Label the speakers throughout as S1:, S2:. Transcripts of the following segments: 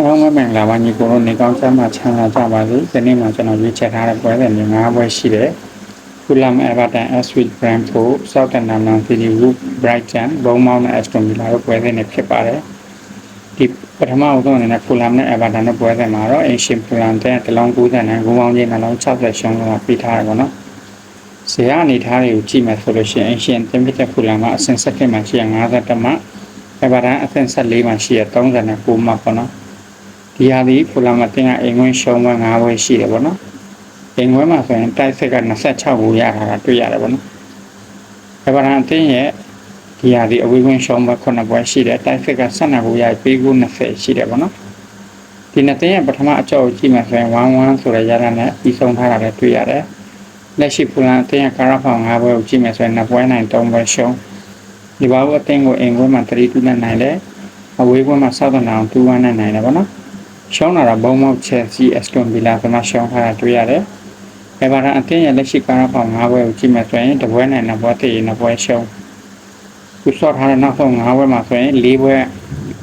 S1: အားလုံးပဲမင်္ဂလာပါညီကိုတို့နေကောင်းချမ်းသာချမ်းသာကြပါစေဒီနေ့မှာကျွန်တော်ရွေးချယ်ထားတဲ့ပွဲစဉ်မျိုး၅ပွဲရှိတယ်ဖူလမ်အဗာတန်အဆွစ်ဘရန်ဖိုဆောက်တန်နမ်နန်ဖီလီဝူဘရိုက်တန်ဘုံမောင်းနဲ့အက်စတွန်ဗီလာတို့ပွဲစဉ်တွေဖြစ်ပါတယ်ဒီပထမအဆုံးအနေနဲ့ဖူလမ်နဲ့အဗာတန်တို့ပွဲစဉ်မှာတော့အင်ရှင်ဖူလမ်တဲ့တလုံး90နဲ့ဂိုးပေါင်းကြီးနှလုံး60ရှုံးတော့ပြီးထားတယ်ပေါ့နော်ဇေယအနေထားတွေကိုကြည့်မယ်ဆိုလို့ရှိရင်အင်ရှင်တင်ပြတဲ့ဖူလမ်ကအဆင့်7မှာရှိရ50မှအဗာတန်အဆင့်14မှာရှိရ39မှပေါ့နော် ဒီဟာဒီဖူလာမတင်ကအိမ်ဝင်ရှုံးပွဲ9ပွဲရှိတယ်ဗောနော်အိမ်ဝင်မှာဆိုရင်တိုက်ဆက်က26ကိုရထားတာတွေ့ရတယ်ဗောနော်အဗရန်တင်ရဲ့ဒီဟာဒီအဝေးဝင်ရှုံးပွဲ9ပွဲရှိတယ်တိုက်ဆက်က12ကိုရပေးကို20ရှိတယ်ဗောနော်ဒီနှစ်တင်ရဲ့ပထမအကြောက်ကိုကြည့်မှဆိုရင်11ဆိုတဲ့ရတာနဲ့ပြီးဆုံးထားတာလည်းတွေ့ရတယ်လက်ရှိဖူလာတင်ရဲ့ကာရာဖောင်9ပွဲကိုကြည့်မှဆိုရင်2ပွဲနိုင်3ပွဲရှုံးဒီဘာလို့အတင်းကိုအိမ်ဝင်မှာ3 2နဲ့နိုင်တယ်အဝေးဝင်မှာ7တောင်2 1နဲ့နိုင်တယ်ဗောနော် ရှောင်းလာတာဘုံမောက်ချက်စီအက်စတွန်ဗီလာကမှရှောင်းထားတာတွေ့ရတယ်။အဲပါတာအတင်းရဲ့လက်ရှိကာရဖောင်၅ဘွဲကိုကြည့်မှဆိုရင်တပွဲနဲ့နှစ်ပွဲတည်ရင်နှစ်ပွဲရှုံး။သူဆော့ထားတဲ့နောက်ဆုံး၅ဘွဲမှာဆိုရင်၄ဘွဲ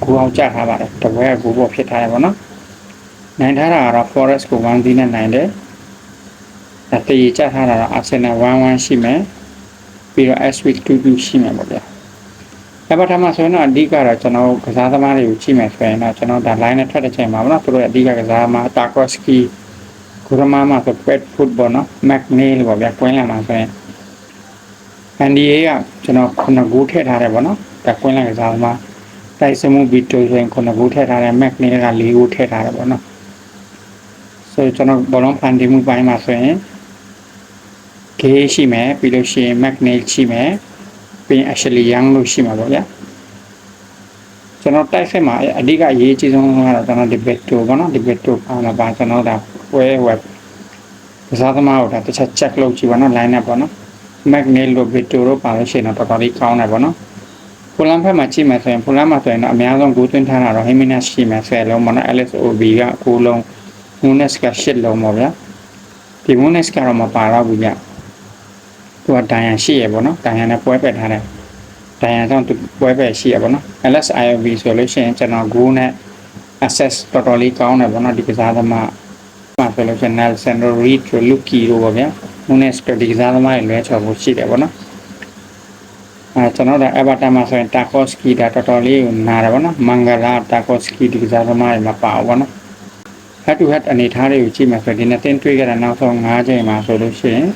S1: ကိုအောင်ကြထားပါတယ်။တပွဲကကိုဘောဖြစ်ထားတယ်ပေါ့နော်။နိုင်ထားတာကတော့ Forest ကို1ဒီနဲ့နိုင်တယ်။အတေးကြထားတာတော့ Arsenal 1-1ရှိမယ်။ပြီးတော့ Aswick 2-2ရှိမယ်ပေါ့ဗျာ။ အပထမဆိုရင်တော့အဓိကတော့ကျွန်တော်ကစားသမားတွေကိုကြည့်မယ်ဆိုရင်တော့ကျွန်တော်ဒါ line နဲ့ထွက်တဲ့ချိန်မှာပေါ့နော်သူတို့ရဲ့အဓိကကစားသမားတာကော့စကီဂူရမာမှာဆို pet foot ပေါ့နော် mac nail ပေါ့ဗျာကွင်းလာမှာဆိုရင် NDA ကကျွန်တော်ခုနကူထည့်ထားတယ်ပေါ့နော်ဒါကွင်းလာကစားသမားတိုက်စမှုဗီတိုဆိုရင်ခုနကူထည့်ထားတယ် mac nail က၄ကူထည့်ထားတယ်ပေါ့နော်ဆိုကျွန်တော်ဘောလုံးဖန်တီးမှုပိုင်းမှာဆိုရင်ဂေးရှိမယ်ပြီးလို့ရှိရင် mac nail ရှိမယ် ပြီးရင် actually young လို့ရှိမှာပေါ့ဗျာကျွန်တော်တိုက်ဆက်မှာအဓိကအရေးကြီးဆုံးကတော့ကျွန်တော် debate တိုပေါ့နော် debate တိုပါမှာပါကျွန်တော်ဒါပွဲ web ကစားသမားတို့ဒါတစ်ချက် check လုပ်ကြည့်ပါနော် line up ပေါ့နော် magnet လို့ video တို့ပါလို့ရှိရင်တော့တော်တော်လေးကောင်းတယ်ပေါ့နော်ဖူလန်ဖက်မှာကြည့်မယ်ဆိုရင်ဖူလန်မှာဆိုရင်တော့အများဆုံးဂိုးသွင်းထားတာတော့ Jimenez ရှိမယ်10လုံးပေါ့နော် LSOB က9လုံး Nunes က10လုံးပေါ့ဗျာဒီ Nunes ကတော့မပါတော့ဘူးဗျ သူကဒိုင်ယန်ရှိရပေါ့နော်ဒိုင်ယန်နဲ့ပွဲပက်ထားတယ်ဒိုင်ယန်ကြောင့်သူပွဲပက်ရှိရပေါ့နော် LSIOB ဆိုလို့ရှိရင်ကျွန်တော် Go နဲ့ access တော်တော်လေးကောင်းတယ်ပေါ့နော်ဒီကစားသမားမှာဆိုလို့ရှိရင် Nelson Reed တို့ Lucky တို့ပေါ့ဗျာ Nunes တို့ဒီကစားသမားတွေလွဲချော်ဖို့ရှိတယ်ပေါ့နော်အဲကျွန်တော်တို့ Everton မှာဆိုရင် Tarkowski ဒါတော်တော်လေးကိုနားတယ်ပေါ့နော် Mangala Tarkowski ဒီကစားသမားတွေမပါဘူးပေါ့နော် head to head အနေထားတွေကိုကြည့်မှဆိုရင်ဒီနှစ်တင်းတွေ့ကြတာနောက်ဆုံး5ချိန်မှာဆိုလို့ရှိရင်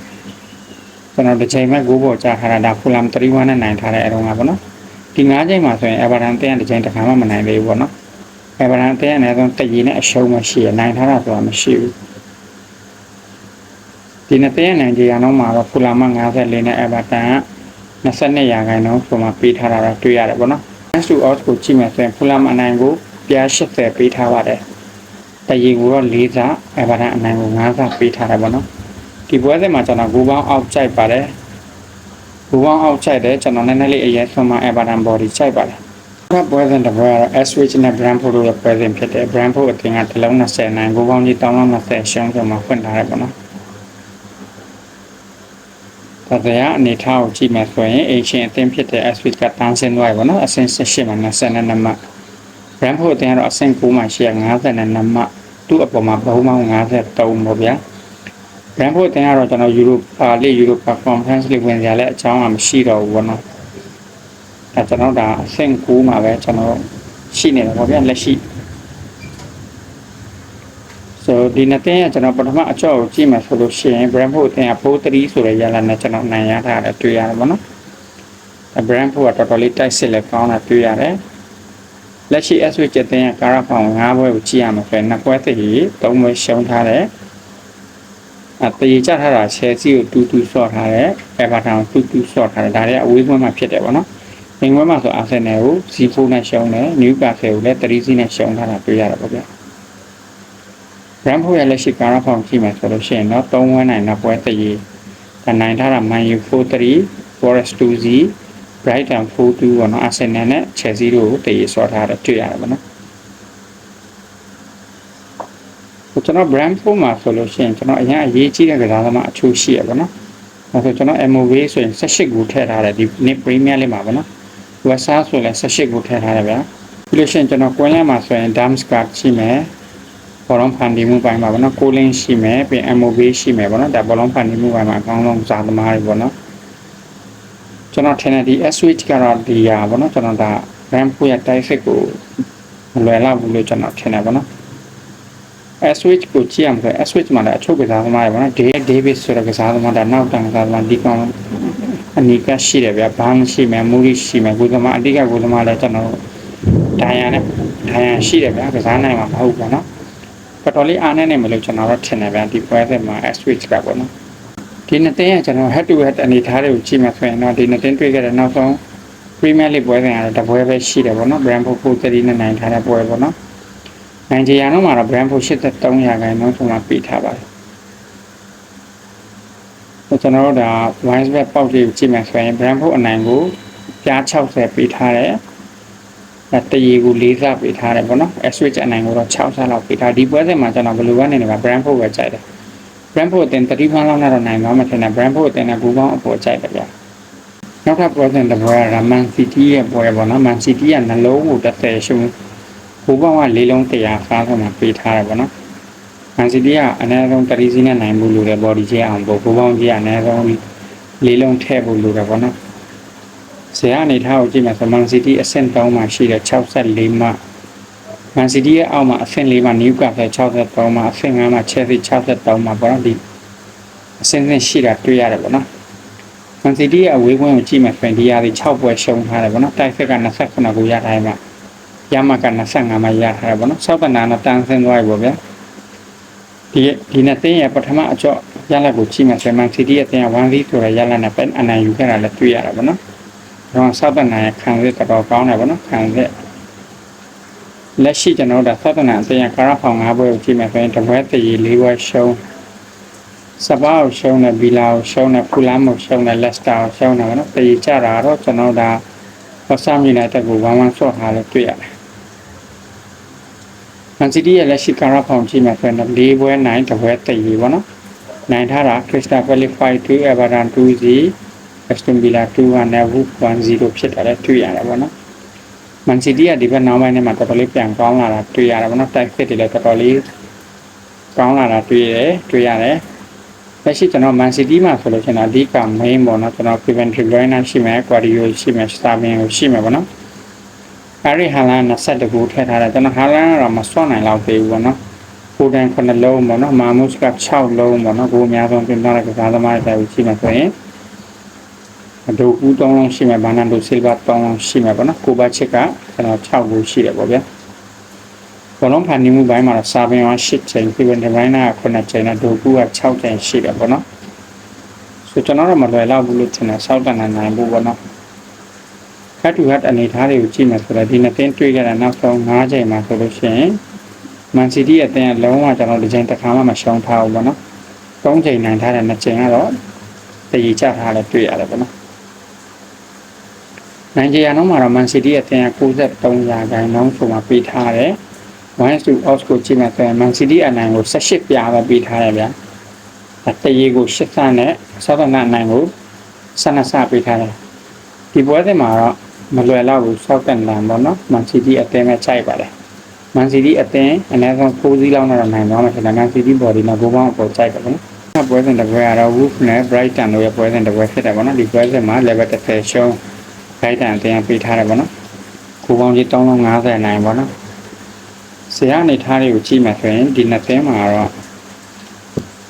S1: ကျွန်တော်တစ်ချိန်မဲ့ဂိုးပေါ်ကြားထားတာဒါဖူလမ်3-1နဲ့နိုင်ထားတဲ့အတော့ကပေါ့နော်ဒီ9ချိန်မှာဆိုရင် Everton တင်းတစ်ချိန်တစ်ခါမှမနိုင်သေးဘူးပေါ့နော် Everton တင်းအနည်းဆုံးတည်ရည်နဲ့အရှုံးမရှိရနိုင်ထားတာဆိုတာမရှိဘူးဒီနှစ်တင်းနိုင်ကြရအောင်မှာတော့ဖူလမ်က54နဲ့ Everton က22ရာခိုင်နှုန်းဆိုမှပေးထားတာတော့တွေ့ရတယ်ပေါ့နော် Match to odds ကိုကြည့်မယ်ဆိုရင်ဖူလမ်အနိုင်ကိုပြား80ပေးထားပါတယ်တရီကိုတော့၄စားအဗရန်အနိုင်ကို၅စားပေးထားတယ်ပေါ့နော် ဒီပွဲစဉ်မှာကျွန်တော်ဂိုးပေါင်းအောက်ကြိုက်ပါတယ်ဂိုးပေါင်းအောက်ကြိုက်တယ်ကျွန်တော်နည်းနည်းလေးအရင်ဆုံးမအဗရန် body ကြိုက်ပါတယ်နောက်ပွဲစဉ်တစ်ပွဲကတော့ Switch နဲ့ Brentford တို့ရဲ့ပွဲစဉ်ဖြစ်တယ် Brentford အသင်းကတစ်လုံး20နိုင်ဂိုးပေါင်းကြီး320ရှုံးဆိုမှဖွင့်ထားတယ်ပေါ့နော်ဒါတရားအနေထားကိုကြည့်မယ်ဆိုရင်အရှင်အသင်းဖြစ်တဲ့ Switch ကတန်းစင်းသွားပြီပေါ့နော်အဆင့်18မှာ22မှတ် Brentford အသင်းကတော့အဆင့်9မှာရှိရ52မှတ်သူ့အပေါ်မှာဘုံပေါင်း53ပေါ့ဗျာ Brentford အသင်းကတော့ကျွန်တော် Europa League Europa Conference League ဝင်ကြလဲအကြောင်းကမရှိတော့ဘူးပေါ့နော်အဲကျွန်တော်ဒါအဆင့်9မှာပဲကျွန်တော်ရှိနေတယ်ပေါ့ဗျာလက်ရှိ so ဒီနှစ်တင်းကကျွန်တော်ပထမအကြောက်ကိုကြည့်မှဆိုလို့ရှိရင် Brentford အသင်းက4-3ဆိုတဲ့ရလနဲ့ကျွန်တော်နိုင်ရထားတယ်တွေ့ရတယ်ပေါ့နော်အဲ Brentford ကတော်တော်လေးတိုက်စစ်လက်ကောင်းတာတွေ့ရတယ်လက်ရှိ SW ကျတဲ့ကာရာဖောင်၅ဘွဲကိုကြည့်ရမှာဆိုရင်နှစ်ပွဲတည်း၃ဘွဲရှုံးထားတယ် အတေးကြထားတာချယ်ဆီကိုတူတူဆော့ထားတယ်အဲဗာတန်ကိုတူတူဆော့ထားတယ်ဒါတွေကအဝေးပွဲမှာဖြစ်တယ်ပေါ့နော်ငင်ပွဲမှာဆိုအာဆင်နယ်ကို0နဲ့ရှုံးတယ်နယူကာဆယ်ကိုလည်း3-0နဲ့ရှုံးထားတာတွေ့ရတယ်ပေါ့ဗျာရမ်ဖိုရဲ့လက်ရှိကာရာဖောင်ကြည့်မယ်ဆိုလို့ရှိရင်တော့3ဝန်းနိုင်နောက်ပွဲတည်းဒါနိုင်ထားတာ Man U 4-3 Forest 2-0 Brighton 4-2ပေါ့နော် Arsenal နဲ့ Chelsea တို့ကိုတည်ရဆော့ထားတာတွေ့ရတယ်ပေါ့နော် ကျွန်တော် Brentford မှာဆိုလို့ရှိရင်ကျွန်တော်အရင်အရေးကြီးတဲ့ကစားသမားအချို့ရှိရပါတော့။အဲဆိုကျွန်တော် MOV ဆိုရင်18ကိုထည့်ထားတယ်ဒီနေ့ Premier League မှာပေါ့နော်။ West Ham ဆိုလည်း18ကိုထည့်ထားတယ်ဗျာပြီးလို့ရှိရင်ကျွန်တော်ကွင်းလဲမှာဆိုရင် dams card ရှိမယ်ဘောလုံးဖန်တီးမှုပိုင်းမှာပေါ့နော်ကိုလင်းရှိမယ်ပြီး MOB ရှိမယ်ပေါ့နော်ဒါဘောလုံးဖန်တီးမှုပိုင်းမှာအကောင်းဆုံးဇာသမားတွေပေါ့နော်ကျွန်တော်ထင်တယ်ဒီ switch ကတော့ဒီဟာပေါ့နော်ကျွန်တော်ဒါ RAM ဖို့ရတိုက်စစ်ကိုမလွယ်လောက်ဘူးလို့ကျွန်တော်ထင်တယ်ပေါ့နော် switch ကိုကြည့်ရမှာဆို switch မှာလည်းအချုပ်ကစားသမားတွေပေါ့နော် day davis ဆိုတဲ့ကစားသမားဒါနောက်တန်ကစားသမားဒီကောင်အနီကရှိတယ်ဗျဘန်းရှိမယ်မူရီရှိမယ်ကိုသမားအတိကကိုသမားလည်းကျွန်တော်ဒိုင်ယာနဲ့ဒိုင်ယာရှိတယ်ဗျကစားနိုင်မှာမဟုတ်ဘူးနော်တော်တော်လေးအားနဲ့နေမလို့ကျွန်တော်တို့ထင်တယ်ဗျဒီပွဲစဉ်မှာ switch ကပေါ့နော်ဒီနှစ်တင်းကကျွန်တော် head to head အနေထားတွေကိုကြည့်မှဆိုရင်တော့ဒီနှစ်တင်းတွေ့ခဲ့တဲ့နောက်ဆုံး Premier League ပွဲစဉ်ကတော့တပွဲပဲရှိတယ်ပေါ့နော် Brentford 4-3နဲ့နိုင်ထားတဲ့ပွဲပေါ့နော် နိုင်ဂျီယာတော့မှာတော့ Brentford 83ရာခိုင်နှုန်းဆုံးမှပေးထားပါတယ်ကျွန်တော်တို့ဒါ wise bet ပေါက်လေးကိုကြည့်မှဆိုရင် Brentford အနိုင်ကိုပြား60ပေးထားတယ်အဲတရီကို၄ဆပေးထားတယ်ပေါ့နော် Switch အနိုင်ကိုတော့6ဆလောက်ပေးထားဒီပွဲစဉ်မှာကျွန်တော်ဘယ်လိုပဲနေနေပါ Brentford ပဲကြိုက်တယ် Brentford အတင်30ပေါင်းလောက်နဲ့တော့နိုင်သွားမှထင်တယ် Brentford အတင်က9ပေါင်းအပေါ်ကြိုက်တယ်ဗျာနောက်ထပ်ပွဲစဉ်တစ်ပွဲက Man City ရဲ့ပွဲပေါ့နော် Man City ကနှလုံးကို30ရှုံး ဘူပေါင်းက၄လုံး100စားဆုံးမှာပေးထားတယ်ပေါ့နော် Man City ကအနည်းဆုံး30စီးနဲ့နိုင်ဖို့လိုတယ် body ကျအောင်ပေါ့ဘူပေါင်းကြီးကအနည်းဆုံး၄လုံးထည့်ဖို့လိုတယ်ပေါ့နော်ဇေယအနေထားကိုကြည့်မှဆို Man City အဆင့်3မှာရှိတယ်64မှ Man City ရဲ့အောက်မှာအဆင့်4မှာ Newcastle 63မှာအဆင့်5မှာ Chelsea 63မှာပေါ့နော်ဒီအဆင့်ဆင့်ရှိတာတွေ့ရတယ်ပေါ့နော် Man City ရဲ့အဝေးကွင်းကိုကြည့်မှဆိုရင်ဒီရာဒီ6ပွဲရှုံးထားတယ်ပေါ့နော်တိုက်ဆက်က29ကိုရထားတယ်မှာ ရမက25မှာရထားတယ်ပေါ့နော်ဆောက်တနာနဲ့တန်းဆင်းသွားပြီပေါ့ဗျာဒီဒီနဲ့တင်းရဲ့ပထမအကျော့ရလက်ကိုကြည့်မှဆိုရင် Man City ရဲ့တင်း1-0ဆိုတဲ့ရလက်နဲ့ပဲအနိုင်ယူခဲ့တာလည်းတွေ့ရတာပေါ့နော်တော့ဆောက်တနာရဲ့ခံစစ်တော်တော်ကောင်းတယ်ပေါ့နော်ခံစစ်လက်ရှိကျွန်တော်တို့ဆောက်တနာအတင်းရဲ့ကာရာဖောင်၅ပွဲကိုကြည့်မှဆိုရင်တစ်ပွဲတည်၄ပွဲရှုံးစပါးကိုရှုံးတယ်ဘီလာကိုရှုံးတယ်ဖူလမ်ကိုရှုံးတယ်လက်စတာကိုရှုံးတယ်ဗောနော်တည်ကြတာတော့ကျွန်တော်ဒါဝဆာမီနိုက်တက်ကိုဝမ်ဝမ်ဆော့ထားလို့တွေ့ရတယ် မန်စီးတီးရဲ့လက်ရှိကာရာဖောင်ကြည့်မှဆိုရင်၄ပွဲနိုင်တစ်ပွဲတည်ပြီဗောနော်နိုင်ထားတာခရစ္စတာပယ်လီဖိုင်2အဗာဒန်2စီအက်စတွန်ဗီလာ2နဲ့ဝူ1-0ဖြစ်တာလည်းတွေ့ရတယ်ဗောနော်မန်စီးတီးကဒီဘက်နောက်ပိုင်းထဲမှာတော်တော်လေးပြန်ကောင်းလာတာတွေ့ရတယ်ဗောနော်တိုက်ဖစ်တွေလည်းတော်တော်လေးကောင်းလာတာတွေ့ရတယ်တွေ့ရတယ်လက်ရှိကျွန်တော် Man City မှာဆိုလို့ရှိရင်အဓိက main ပေါ့နော်ကျွန်တော် Kevin De Bruyne ရှိမယ် Guardiola ရှိမယ် Sterling ရှိမယ်ပေါ့နော် အဲဒီဟာလန်22ခုထည့်ထားတယ်ကျွန်တော်ဟာလန်ကတော့မစွန့်နိုင်လောက်သေးဘူးပေါ့နော်ကိုတန်9လုံးပေါ့နော်မာမုစ်က6လုံးပေါ့နော်ကိုအများဆုံးပြင်ထားတဲ့ကစားသမားတွေရှိမှဆိုရင်ဒိုကူ3လုံးရှိမယ်ဘာနန်ဒိုဆီလ်ဗာ3လုံးရှိမယ်ပေါ့နော်ကိုဘချစ်ကကျွန်တော်6ခုရှိတယ်ပေါ့ဗျာဘောလုံးဖန်တီးမှုပိုင်းမှာတော့စာပင်က8ချိန်ပြီးဝင်ဒီပိုင်းက9ချိန်နဲ့ဒိုကူက6ချိန်ရှိတယ်ပေါ့နော်ဆိုကျွန်တော်တို့မလွယ်လောက်ဘူးလို့ထင်တယ်စောက်တန်နိုင်ဖို့ပေါ့နော် ဟတ်တူဟတ်အနေထားတွေကိုကြည့်မယ်ဆိုတော့ဒီနှစ်သင်းတွေ့ကြတဲ့နောက်ဆုံး9ချိန်မှာဆိုလို့ရှိရင်မန်စီးတီးအသင်းကလုံးဝကျွန်တော်ဒီချိန်တစ်ခါမှမရှုံးထားဘူးပေါ့နော်3ချိန်နိုင်ထားတဲ့2ချိန်ကတော့တည်ကြထားလဲတွေ့ရတယ်ပေါ့နော်နိုင်ဂျီယာနောက်မှာတော့မန်စီးတီးအသင်းက93ရာခိုင်နှုန်းဆိုမှပေးထားတယ်1 to out ကိုကြည့်မယ်ဆိုရင် Man City အနိုင်ကို18ပြားပဲပေးထားရဗျာ။တရေကို8ဆနဲ့ဆောက်တနာအနိုင်ကို12ဆပေးထားတယ်။ဒီပွဲစဉ်မှာတော့ မလွယ်တော့ဘူးဆောက်တန်လန်ပေါ့နော်။ Man City အသင်းပဲခြိုက်ပါတယ်။ Man City အသင်းအနည်းဆုံး4စီးလောက်နဲ့တော့နိုင်သွားမှာဖြစ်တယ်။ Man City body နဲ့ဘောပေါင်းအပေါ်ခြိုက်တယ်ပေါ့နော်။ပွဲစဉ်တစ်ပွဲကတော့ Wolf နဲ့ Brighton တို့ရဲ့ပွဲစဉ်တစ်ပွဲဖြစ်တယ်ပေါ့နော်။ဒီပွဲစဉ်မှာ level 30ရှုံး Brighton အသင်းပေးထားတယ်ပေါ့နော်။ကိုပေါင်းကြီး350နိုင်ပေါ့နော်။ဆရာအနေထားတွေကိုကြည့်မှဆိုရင်ဒီနှစ်သင်းမှာတော့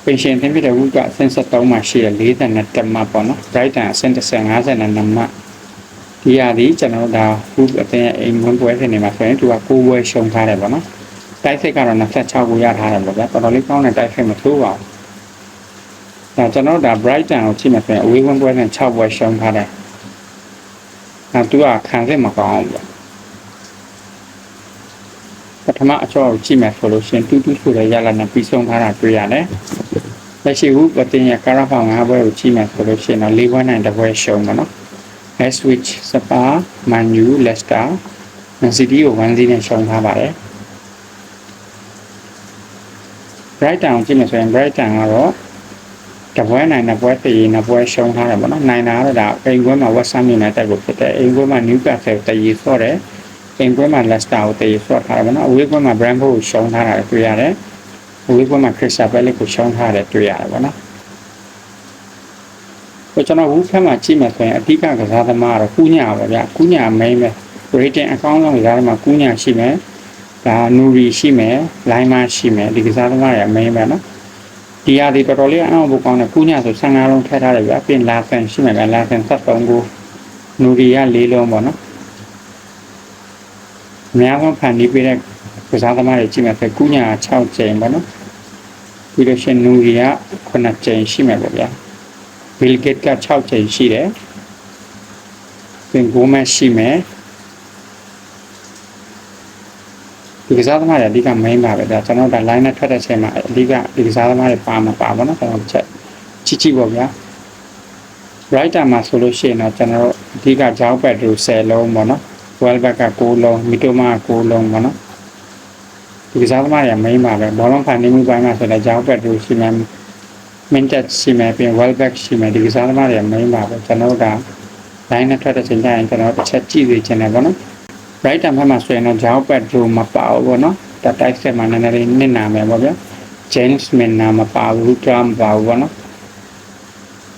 S1: ပင်ရှင်သင်းဖြစ်တဲ့ဝုကအဆင့်73မှာရှိတယ်42တက်မှပေါ့နော် Brighton အဆင့်30 52မှ ဒီရသည်ကျွန်တော်ဒါဝုအသင်းရဲ့အိမ်မွန်းပွဲဖြစ်နေမှာဆိုရင်သူက6ပွဲရှုံထားတယ်ပေါ့နော်တိုက်စစ်ကတော့26ကိုရထားတယ်ပေါ့ဗျာတော်တော်လေးကောင်းတဲ့တိုက်စစ်မထိုးပါဘူးဒါကျွန်တော်ဒါ Brighton ကိုကြည့်မှဆိုရင်အဝေးဝင်ပွဲနဲ့6ပွဲရှုံထားတယ်အဲသူကခံစစ်မကောင်းဘူးပထမအချောကိုကြည့်မယ်ဆိုလို့ရှိရင်တူးတူးဆိုတဲ့ရလနဲ့ပြီးဆုံးထားတာတွေ့ရတယ်။လက်ရှိဟုပတင်ရကာရာဖောင်၅ဘွဲကိုကြည့်မယ်ဆိုလို့ရှိရင်တော့၄ဘွဲနိုင်တစ်ဘွဲရှုံးပါတော့။ Switch Spa Manu Leicester Man City ကို1-0နဲ့ရှုံးထားပါတယ်။ Brighton ကိုကြည့်မယ်ဆိုရင် Brighton ကတော့တပွဲနိုင်တဲ့ပွဲတည်ရင်ပွဲရှုံးထားတယ်ပေါ့နော်။နိုင်တာကတော့ဒါအိမ်ကွဲမှာ West Ham United ကိုဖြစ်တယ်။အိမ်ကွဲမှာ Newcastle တည်ဆော့တယ်။အိမ်ပွဲမှာ Leicester ကိုတည်ဆွတ်ထားတယ်ပေါ့နော်အဝေးပွဲမှာ Brentford ကိုရှုံးထားတာတွေ့ရတယ်အဝေးပွဲမှာ Crystal Palace ကိုရှုံးထားတယ်တွေ့ရတယ်ပေါ့နော် ကိုကျွန်တော်ဝူဖက်မှာကြည့်မယ်ဆိုရင်အဓိကကစားသမားကတော့ကူးညာပါဗျာကူးညာ main ပဲ rating အကောင်းဆုံးကစားသမားကူးညာရှိမယ်ဒါနူရီရှိမယ်လိုင်းမရှိမယ်ဒီကစားသမားတွေ main ပဲနော်ဒီဟာဒီတော်တော်လေးအောင်ဖို့ကောင်းတယ်ကူးညာဆို15လုံးထည့်ထားတယ်ဗျာပြင်လာဆန်ရှိမယ်ဗျာလာဆန်73ကိုနူရီက4လုံးပေါ့နော်အများဆုံးဖန်တီးပေးတဲ့ကစားသမားတွေကြည့်မယ်ဆိုကူးညာ6ကြိမ်ပေါ့နော်ပြီးတော့ရှင်နူရီက9ကြိမ်ရှိမယ်ပေါ့ဗျာ Bill Gates က6ကြိမ်ရှိတယ်။ပြင်ဂိုးမက်ရှိမယ်။ဒီကစားသမားတွေအဓိက main ပါပဲဒါကျွန်တော်တို့ line နဲ့ထွက်တဲ့ချိန်မှာအဓိကဒီကစားသမားတွေပါမှာပါပါတော့ကျွန်တော်ချက်ချီချီပေါ့ဗျာ။ writer မှာဆိုလို့ရှိရင်တော့ကျွန်တော်တို့အဓိကဂျောင်းပက်တူ10လုံးပေါ့နော် well back က9လုံးမီတိုမာက9လုံးပေါ့နော်ဒီကစားသမားတွေ main ပါပဲဘောလုံးဖန်နေမှုပိုင်းမှာဆိုလည်းဂျောင်းပက်တူရှိမှ minted ရှိမယ်ပြီး well back ရှိမယ်ဒီကစားသမားတွေ main ပါပဲကျွန်တော်တို့က line နဲ့ထွက်တဲ့ချိန်ကျရင်ကျွန်တော်တစ်ချက်ကြည့်နေချင်တယ်ပေါ့နော် right time မှာဆိုရင်တော့ job pad လို့မပါဘူးပေါ့နော်တတိုက်ဆက်မှာနည်းနည်းလေးနစ်နာမယ်ပေါ့ဗျာ James Minna မပါဘူး Trump မပါဘူးပေါ့နော်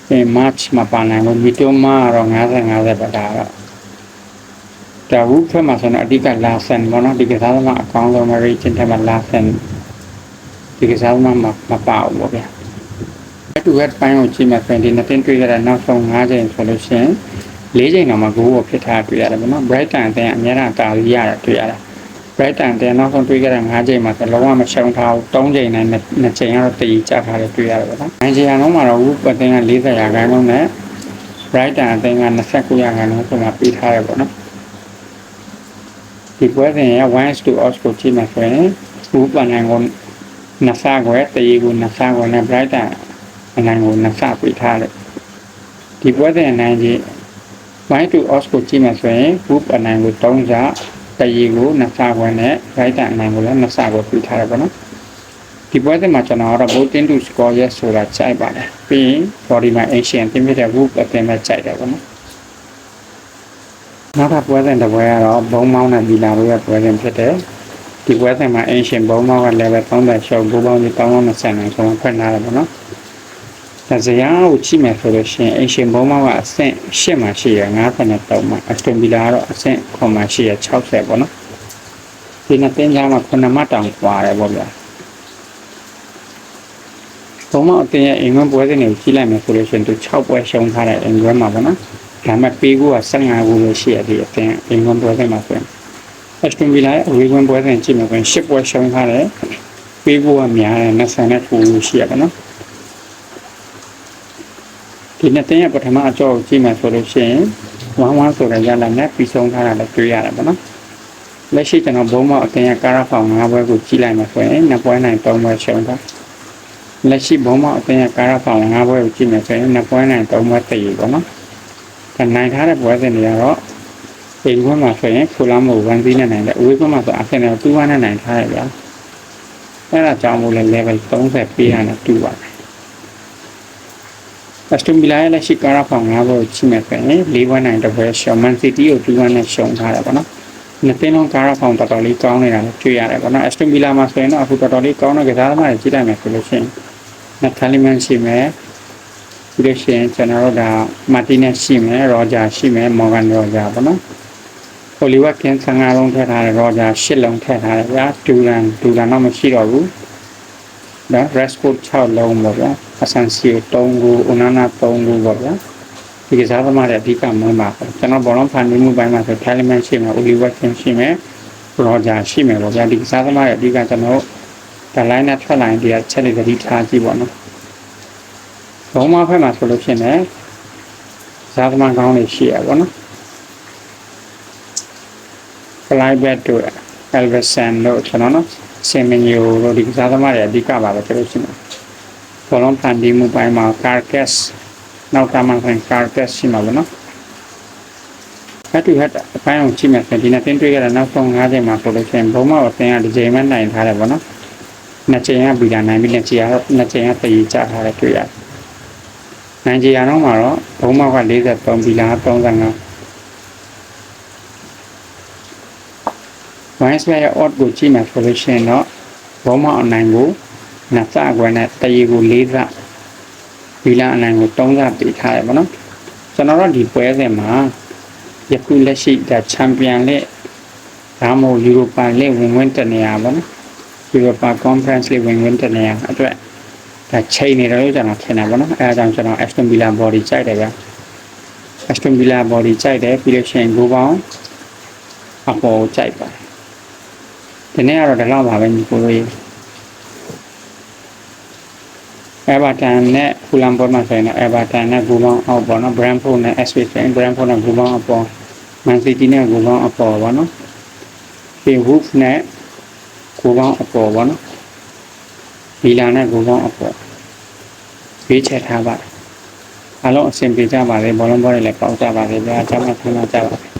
S1: အဲ March မပါနိုင်ဘူး Mitoma တော့50 50ပဲဒါတော့ဒါဘူးဖက်မှာဆိုတော့အဓိက Larsen ပေါ့နော်ဒီကစားသမားအကောင်းဆုံး region ထဲမှာ Larsen ဒီကစားသမားမမပါဘူးပေါ့ဗျာ head to head ပိုင်းကိုကြည့်မှဆိုရင်ဒီနှစ်တင်းတွေ့ရတဲ့နောက်ဆုံး5ချိန်ဆိုလို့ရှိရင်၄ချိန်တော့မှဂိုးကိုဖြစ်ထားတွေ့ရတယ်ပေါ့နော် Brighton အသင်းအများအားတာလီရတာတွေ့ရတယ် Brighton အသင်းနောက်ဆုံးတွေ့ခဲ့တဲ့5ချိန်မှာဆိုလုံးဝမရှုံးထားဘူး3ချိန်နဲ့2ချိန်ကတော့တည်ကြထားတယ်တွေ့ရတယ်ပေါ့နော်နိုင်ဂျီယာလုံးမှာတော့ဝူပအသင်းက40ရာခိုင်နှုန်းနဲ့ Brighton အသင်းက29ရာခိုင်နှုန်းဆိုမှပြီးထားတယ်ပေါ့နော်ဒီပွဲစဉ်ရ1 to odds ကိုကြည့်မှဆိုရင်ဝူပနိုင်ကိုနှစ်ဆခွဲတည်ကိုနှစ်ဆခွဲနဲ့ Brighton အနိုင်ကိုနှစ်ဆပေးထားတယ်ဒီပွဲစဉ်အနိုင်ကြီး1 to odds ကိုကြည့်မှဆိုရင်ဝူပအနိုင်ကို3ဆတည်ကိုနှစ်ဆခွဲနဲ့ Brighton အနိုင်ကိုလည်းနှစ်ဆကိုပေးထားတယ်ပေါ့နော်ဒီပွဲစဉ်မှာကျွန်တော်ကတော့ voting to score yes ဆိုတာကြိုက်ပါတယ်ပြီးရင် body မှာ ancient တင်ပြတဲ့ group အပြင်ပဲကြိုက်တယ်ပေါ့နော်နောက်ထပ်ပွဲစဉ်တစ်ပွဲကတော့ဘုံမောင်းနဲ့ဒီလာတို့ရဲ့ပွဲစဉ်ဖြစ်တယ်ဒီပွဲစဉ်မှာ ancient ဘုံမောင်းက level 30ရှုံးဘိုးပေါင်းကြီး320နဲ့ဆိုတော့ဖွင့်ထားတယ်ပေါ့နော်ဒါ ဇယားကိုကြည့်မယ်ဆိုလို့ရှိရင် ancient ဘုံမောင်းကအဆင့်8မှာရှိရ53မှာ aston villa ကတော့အဆင့်9မှာရှိရ60ပေါ့နော်ဒီနှစ်တင်းကြားမှာ9မှတ်တောင်ကွာတယ်ပေါ့ဗျာဘုံမောင်းအတင်းရဲ့အင်္ဂလန်ပွဲစဉ်တွေကိုကြည့်လိုက်မယ်ဆိုလို့ရှိရင်သူ6ပွဲရှုံးထားတဲ့အင်္ဂလန်မှာပေါ့နော်ဒါမှပေးကိုက15ခုပဲရှိရသေးတယ်အတင်းအင်္ဂလန်ပွဲစဉ်မှာဆိုရင် Aston Villa ရဲ့အဝေးကွင်းပွဲစဉ်ကြည့်မယ်ဆိုရင်10ပွဲရှုံးထားတယ်ပေးကိုကများတယ်29ခုရှိရပါတော့ ဒီနှစ်တင်းရဲ့ပထမအကြောကိုကြည့်မယ်ဆိုလို့ရှိရင်1-1ဆိုတဲ့ရလနဲ့ပြီးဆုံးထားတာလည်းတွေ့ရတယ်ပေါ့နော်လက်ရှိကျွန်တော်ဘုံမောက်အတင်းရဲ့ကာရာဖောင်5ပွဲကိုကြည့်လိုက်မှဆိုရင်2ပွဲနိုင်3ပွဲရှုံးတာလက်ရှိဘုံမောက်အတင်းရဲ့ကာရာဖောင်5ပွဲကိုကြည့်မယ်ဆိုရင်2ပွဲနိုင်3ပွဲတည်ပေါ့နော်ဒါနိုင်ထားတဲ့ပွဲစဉ်တွေကတော့အိမ်ကွန်းမှာဆိုရင်ဖူလာမို့1 0နဲ့နိုင်တယ်အဝေးကွန်းမှာဆိုအာဆင်နယ်2 1နဲ့နိုင်ထားတယ်ဗျာအဲ့ဒါကြောင့်မို့လဲ level 30ပေးရတာတူပါတယ် အစတုံဗီလာရဲ့လက်ရှိကာရာဖောင်၅ဘောကိုချိမဲ့ဆိုရင်၄ဘွဲနိုင်တပွဲရှော်မန်စီးတီးကို2 1နဲ့ရှုံထားတယ်ပေါ့နော်နှစ်သိန်းလုံးကာရာဖောင်တော်တော်လေးကောင်းနေတာလည်းတွေ့ရတယ်ပေါ့နော်အစတုံဗီလာမှာဆိုရင်တော့အခုတော်တော်လေးကောင်းတဲ့ကစားသမားတွေကြည့်လိုက်မယ်ဆိုလို့ရှိရင်နက်ထလီမန်ရှိမယ်ပြီးလို့ရှိရင်ကျွန်တော်တို့ကမာတီနက်ရှိမယ်ရောဂျာရှိမယ်မော်ဂန်ရောဂျာပေါ့နော်ဟိုလီဝက်ကင်း15လုံးထည့်ထားတယ်ရောဂျာ10လုံးထည့်ထားတယ်ဗျာဒူရန်ဒူရန်တော့မရှိတော့ဘူး ဒါ Rashford 6လုံးပေါ့ဗျာအဆန်စီယို3ခုအူနာနာ3ခုပေါ့ဗျာဒီကစားသမားတွေအဓိကမွန်းပါပဲကျွန်တော်ဘောလုံးဖန်တီးမှုပိုင်းမှာဆို Taliman ရှိမယ် Oliver King ရှိမယ် Roger ရှိမယ်ပေါ့ဗျာဒီကစားသမားတွေအဓိကကျွန်တော်ဒါ line နဲ့ထွက်လာရင်ဒီကချက်တွေသတိထားကြည့်ပေါ့နော်ဘုံမဖက်မှာဆိုလို့ဖြစ်နေကစားသမားကောင်းတွေရှိရပေါ့နော် Flybet တို့ Elverson တို့ကျွန်တော်နော်စင်မညိုတို့ဒီကစားသမားတွေအဓိကပါပဲကျွန်တော်ရှိမှာဘောလုံးဖန်တီးမှုပိုင်းမှာ Carcass နောက်ကမှဆိုရင် Carcass ရှိမှာပေါ့နော် head to head အပိုင်းအောင်ကြည့်မယ်ဆိုရင်ဒီနေ့တင်တွေ့ရတဲ့နောက်ဆုံး၅ချိန်မှာဆိုလို့ရှိရင်ဘုံမအသင်းကဒီချိန်မှနိုင်ထားတယ်ပေါ့နော်နှစ်ချိန်ကဘီလာနိုင်ပြီးနှစ်ချိန်ကတော့နှစ်ချိန်ကတည်ကြထားတယ်တွေ့ရတယ်နိုင်ဂျီယာတော့မှာတော့ဘုံမောက်က43ဘီလာ35 Wednesday ရဲ့ odd ကိုကြည့်မှဆိုလို့ရှိရင်တော့ဘောမအနိုင်ကိုနှစ်စကွယ်နဲ့တရီကို၄စဘီလာအနိုင်ကို၃စပေးထားတယ်ဗောနော်ကျွန်တော်တို့ဒီပွဲစဉ်မှာယခုလက်ရှိဒါချန်ပီယံလက်ဒါမှမဟုတ်ယူရိုပါလက်ဝင်ဝင်တနေရဗောနော်ယူရိုပါကွန်ဖရင့်လက်ဝင်ဝင်တနေရအတွက်ဒါချိန်နေတယ်လို့ကျွန်တော်ထင်တယ်ဗောနော်အဲဒါကြောင့်ကျွန်တော် Aston Villa body ကြိုက်တယ်ဗျာ Aston Villa body ကြိုက်တယ်ပြီးလို့ရှိရင်ဂိုးပေါင်းအပေါ်ကြိုက်ပါတယ် ဒီနေ့ကတော့ဒီလောက်ပါပဲညီကိုတို့ရေအဲဘာတန်နဲ့ဖူလန်ပေါ်မှာဆိုရင်တော့အဲဘာတန်နဲ့ဂိုးပေါင်းအောက်ပေါ့နော် Brentford နဲ့ Ipswich ဆိုရင် Brentford နဲ့ဂိုးပေါင်းအပေါ် Man City နဲ့ဂိုးပေါင်းအပေါ်ပေါ့နော်ပြီး Wolves နဲ့ဂိုးပေါင်းအပေါ်ပေါ့နော်မီလာနဲ့ဂိုးပေါင်းအပေါ်ရွေးချယ်ထားပါတယ်အားလုံးအဆင်ပြေကြပါစေဘောလုံးဘောတွေလည်းပေါက်ကြပါစေဗျာအကြောင်းမှဆန္ဒကြပါစေ